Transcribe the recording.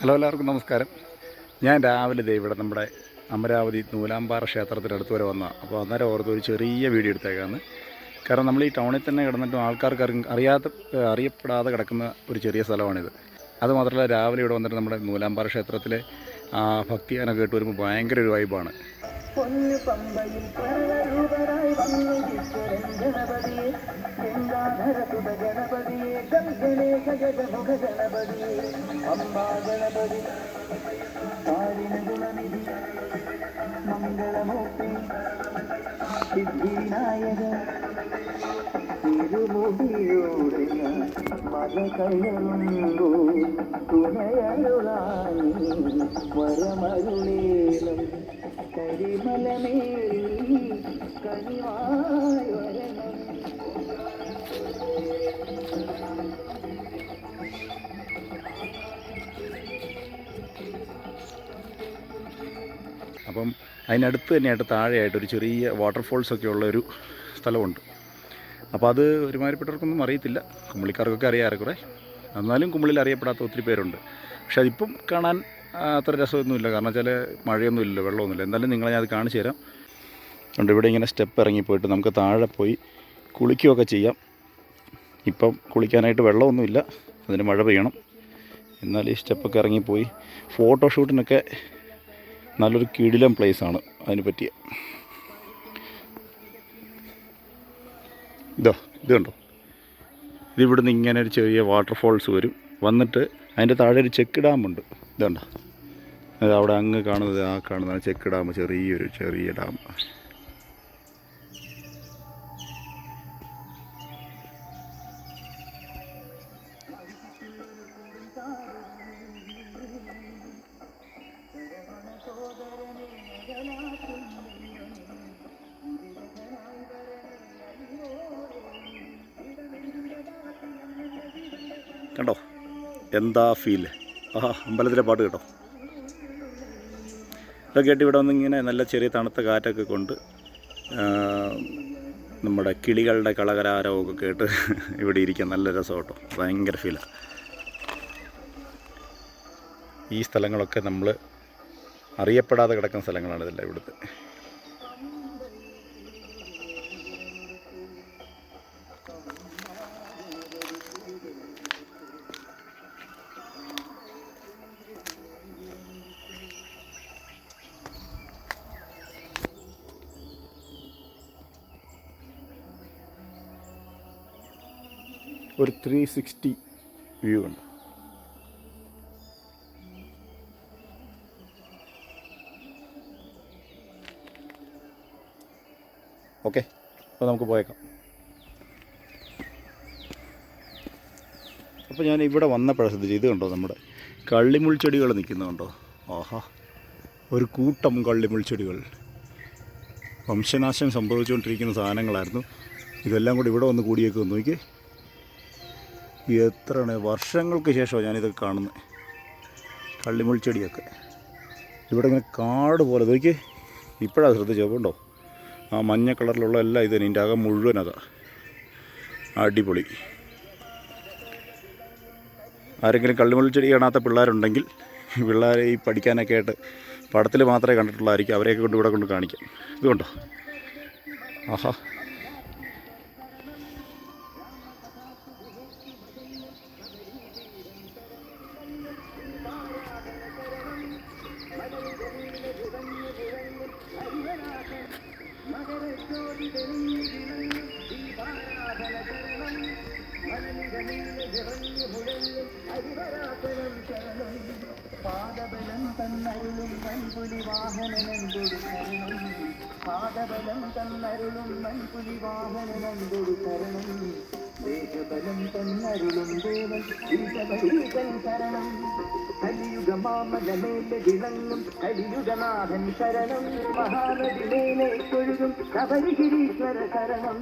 Hello എല്ലാവർക്കും നമസ്കാരം. ഞാൻ രാവിലെ ദേ ഇവിടെ നമ്മുടെ അമരാവതി നൂലാമ്പാറ ക്ഷേത്രത്തിനടുത്ത് വരെ വന്ന അപ്പോൾ അന്നേരം ഓർത്ത് ഒരു ചെറിയ വീഡിയോ എടുത്തേക്കാണ് കാരണം നമ്മൾ ഈ ടൗണിൽ തന്നെ കിടന്നിട്ടും ആൾക്കാർക്ക് അറിയാത്ത അറിയപ്പെടാതെ കിടക്കുന്ന ഒരു ചെറിയ സ്ഥലമാണിത്. അതുമാത്രമല്ല രാവിലെ ഇവിടെ വന്നിട്ട് നമ്മുടെ നൂലാമ്പാറ ക്ഷേത്രത്തിലെ ആ ഭക്തിഗാനം കേട്ട് വരുമ്പോൾ ഭയങ്കര ഒരു വൈബാണ് പൊന്നു പമ്പയിൽ പ്രളയരൂപരായി വന്നു ഗണപതിയെ. ഗംഗാധര സുത ഗണപതിയെ ഗംഗണേശ ഗജമുഖ ഗണപതിയെ. അമ്പാ ഗണപതി കാലിന ഗുണനിധി മംഗളമൂർത്തി സിദ്ധിനായക അപ്പം അതിനടുത്ത് തന്നെയായിട്ട് താഴെയായിട്ട് ഒരു ചെറിയ വാട്ടർഫോൾസ് ഒക്കെ ഉള്ള ഒരു സ്ഥലമുണ്ട്. അപ്പോൾ അത് ഒരുമാതിരിപ്പെട്ടവർക്കൊന്നും അറിയത്തില്ല. കുമ്പളിക്കാർക്കൊക്കെ അറിയാം ഏറെക്കുറെ. എന്നാലും കുമ്പളിൽ അറിയപ്പെടാത്ത ഒത്തിരി പേരുണ്ട്. പക്ഷെ അതിപ്പം കാണാൻ അത്ര രസമൊന്നുമില്ല. കാരണം വെച്ചാൽ മഴയൊന്നും ഇല്ലല്ലോ വെള്ളമൊന്നുമില്ല. എന്തായാലും നിങ്ങളെ ഞാൻ അത് കാണിച്ചു തരാം. അതുകൊണ്ട് ഇവിടെ ഇങ്ങനെ സ്റ്റെപ്പ് ഇറങ്ങി പോയിട്ട് നമുക്ക് താഴെ പോയി കുളിക്കുകയൊക്കെ ചെയ്യാം. ഇപ്പം കുളിക്കാനായിട്ട് വെള്ളമൊന്നുമില്ല. അതിന് മഴ പെയ്യണം. എന്നാൽ ഈ സ്റ്റെപ്പൊക്കെ ഇറങ്ങിപ്പോയി. ഫോട്ടോഷൂട്ടിനൊക്കെ നല്ലൊരു കിടിലം പ്ലേസാണ് അതിന് പറ്റിയ ഇതോ ഇത് കണ്ടോ? നിന്ന് ഇങ്ങനെ ഒരു ചെറിയ വാട്ടർഫോൾസ് വരും. വന്നിട്ട് അതിന്റെ താഴെ ഒരു ചെക്ക് ഡാമുണ്ട് ഇതുണ്ടോ അത് അവിടെ അങ്ങ് കാണുന്നത് ആ കാണുന്നതാണ് ചെക്ക് ഡാം ചെറിയൊരു ചെറിയ ഡാം കണ്ടോ? എന്താ ഫീൽ ആ അമ്പലത്തിലെ പാട്ട് കേട്ടോ. ഇതൊക്കെ കേട്ട് ഇവിടെ വന്നിങ്ങനെ നല്ല ചെറിയ തണുത്ത കാറ്റൊക്കെ കൊണ്ട് നമ്മുടെ കിളികളുടെ കളകരാരമൊക്കെ കേട്ട് ഇവിടെ ഇരിക്കാൻ നല്ല രസം കേട്ടോ. ഭയങ്കര ഫീലാണ് ഈ സ്ഥലങ്ങളൊക്കെ നമ്മൾ അറിയപ്പെടാതെ കിടക്കുന്ന സ്ഥലങ്ങളാണ് ഇതെല്ലാം ഇവിടുത്തെ. ഒരു ത്രീ സിക്സ്റ്റി വ്യൂ ഉണ്ട്. ഓക്കെ അപ്പോൾ നമുക്ക് പോയേക്കാം. അപ്പോൾ ഞാൻ ഇവിടെ വന്നപ്പോഴാണ് ശ്രദ്ധിച്ചു ഇത് കണ്ടോ നമ്മുടെ കള്ളിമുൾ ചെടികൾ നിൽക്കുന്നുണ്ടോ ആഹാ ഒരു കൂട്ടം കള്ളിമുൾ ചെടികൾ. വംശനാശം സംഭവിച്ചുകൊണ്ടിരിക്കുന്ന സാധനങ്ങളായിരുന്നു. ഇതെല്ലാം കൂടി ഇവിടെ വന്ന് കൂടിയേക്ക് നോക്കി എത്രയാണ്? വർഷങ്ങൾക്ക് ശേഷമാണ് ഞാനിതൊക്കെ കാണുന്നത് കള്ളിമുൾ ചെടിയൊക്കെ. ഇവിടെ ഇങ്ങനെ കാട് പോലെ നോക്കി ഇപ്പോഴാണ് ശ്രദ്ധിച്ചത് ഉണ്ടോ ആ മഞ്ഞ കളറിലുള്ള എല്ലാം ഇത് ഇതിന്റെ അകം മുഴുവൻ അതാ. അടിപൊളി. ആരെങ്കിലും കള്ളിമുൾ ചെടി കാണാത്ത പിള്ളേരുണ്ടെങ്കിൽ പിള്ളേരെ ഈ പഠിക്കാനൊക്കെ ആയിട്ട് പടത്തിൽ മാത്രമേ കണ്ടിട്ടുള്ളായിരിക്കും. അവരെയൊക്കെ കൊണ്ട് ഇവിടെ കൊണ്ട് കാണിക്കാം. ഇതുകൊണ്ടോ ആഹാ. തന്നരുളും മൺപുലി വാഹനനന്തൊടു ശരണം പാദബലം തന്നരുളും മൺപുലി വാഹനനന്തൊടു ശരണം ദേഹബലം തന്നരുളും ദേവൻ ഈശബലീകൻ ശരണം. കലിയുഗമാമലമേലെ വിളങ്ങും കലിയുഗനാഥൻ ശരണം. മഹാനദിമേലെ കൊഴുകും ശബരിഗിരീശ്വര ശരണം.